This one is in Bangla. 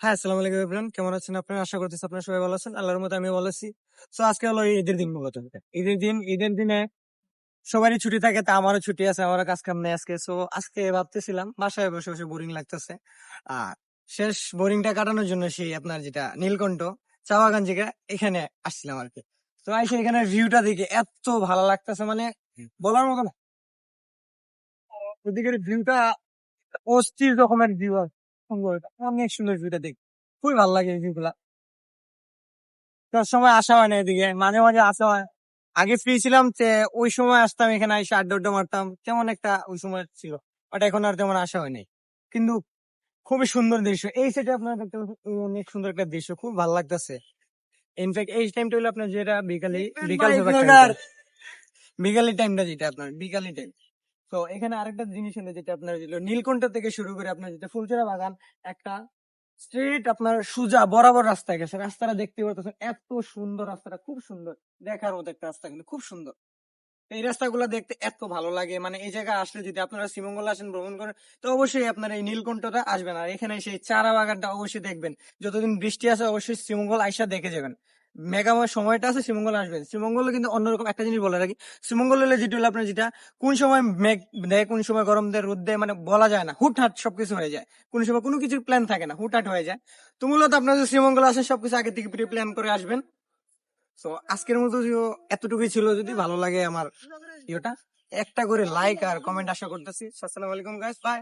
হ্যাঁ আসসালামু আলাইকুম এভরিওয়ান। কেমন আছেন আপনারা? আশা করতেছি আপনারা সবাই ভালো আছেন। আল্লাহর মতো আমি ভালো আছি। তো আজকে হলো ঈদের দিন মূলত। ঈদের দিন ঈদের দিনে সবারই ছুটি থাকে তা আমারও ছুটি আছে আমারও কাজ কাম নেই আজকে। সো আজকে ভাবতেছিলাম বাসায় বসে বসে বোরিং লাগতেছে। আর শেষ বোরিংটা কাটানোর জন্য সেই আপনার যেটা নীলকণ্ঠ চা বাগান এখানে আসছিলাম আর কি তো আইসে এখানে ভিউটা দেখে এত ভালো লাগতেছে মানে বলার মতো না। ওদিকের ভিউটা অস্থির রকমের ভিউ সুন্দর অনেক সুন্দর ভিউটা দেখ। খুবই ভালো লাগে এই ভিউগুলা তোর সময় আসা হয় না এদিকে। মাঝে মাঝে আসা হয়। আগে ফ্রি ছিলাম যে ওই সময় আসতাম এখানে এসে আড্ডা আড্ডা মারতাম। তেমন একটা ওই সময় ছিল। বাট এখন আর তেমন আসা হয়নি। কিন্তু খুবই সুন্দর দৃশ্য। এই সাইডে আপনার দেখতে অনেক সুন্দর একটা দৃশ্য। খুব ভালো লাগতেছে। ইনফ্যাক্ট এই টাইমটা হলো আপনার যেটা বিকালে বিকাল বিকালের টাইমটা যেটা আপনার বিকালের টাইম তো এখানে আরেকটা জিনিস হলো যেটা আপনার নীলকণ্ঠ থেকে শুরু করে আপনার যেটা ফুলচরা বাগান, একটা স্ট্রেট আপনার সুজা বরাবর রাস্তায় গেছে। রাস্তাটা দেখতে পাচ্ছেন এত সুন্দর রাস্তাটা, খুব সুন্দর। দেখার মতো একটা রাস্তা কিন্তু, খুব সুন্দর। এই রাস্তাগুলো দেখতে এত ভালো লাগে। মানে এই জায়গায় আসলে যদি আপনারা শ্রীমঙ্গল আসেন, ভ্রমণ করেন, তো অবশ্যই আপনারা এই নীলকণ্ঠটা আসবেন। আর এখানে সেই চারা বাগানটা অবশ্যই দেখবেন। যতদিন বৃষ্টি আছে, অবশ্যই শ্রীমঙ্গল আইসা দেখে যাবেন। মেঘাময় সময়টা আছে শ্রীমঙ্গল আসবেন শ্রীমঙ্গলে কিন্তু অন্যরকম একটা জিনিস বলে রাখি। শ্রীমঙ্গল হলে যেটা হলো আপনার যেটা, কোন সময় মেঘ দেয়, কোন সময় গরম দেয়, রোদ দেয় মানে বলা যায় না। হুটহাট সবকিছু হয়ে যায়। কোন সময় কোনো কিছুর প্ল্যান থাকে না, হুটহাট হয়ে যায়। তো মূলত আপনার যদি শ্রীমঙ্গল আসেন, সবকিছু আগে থেকে প্রি প্ল্যান করে আসবেন। তো আজকের মতো এতটুকুই ছিল। যদি ভালো লাগে আমার ইয়েটা একটা করে লাইক আর কমেন্ট আশা করতেছি। আসসালামু আলাইকুম গাইস বাই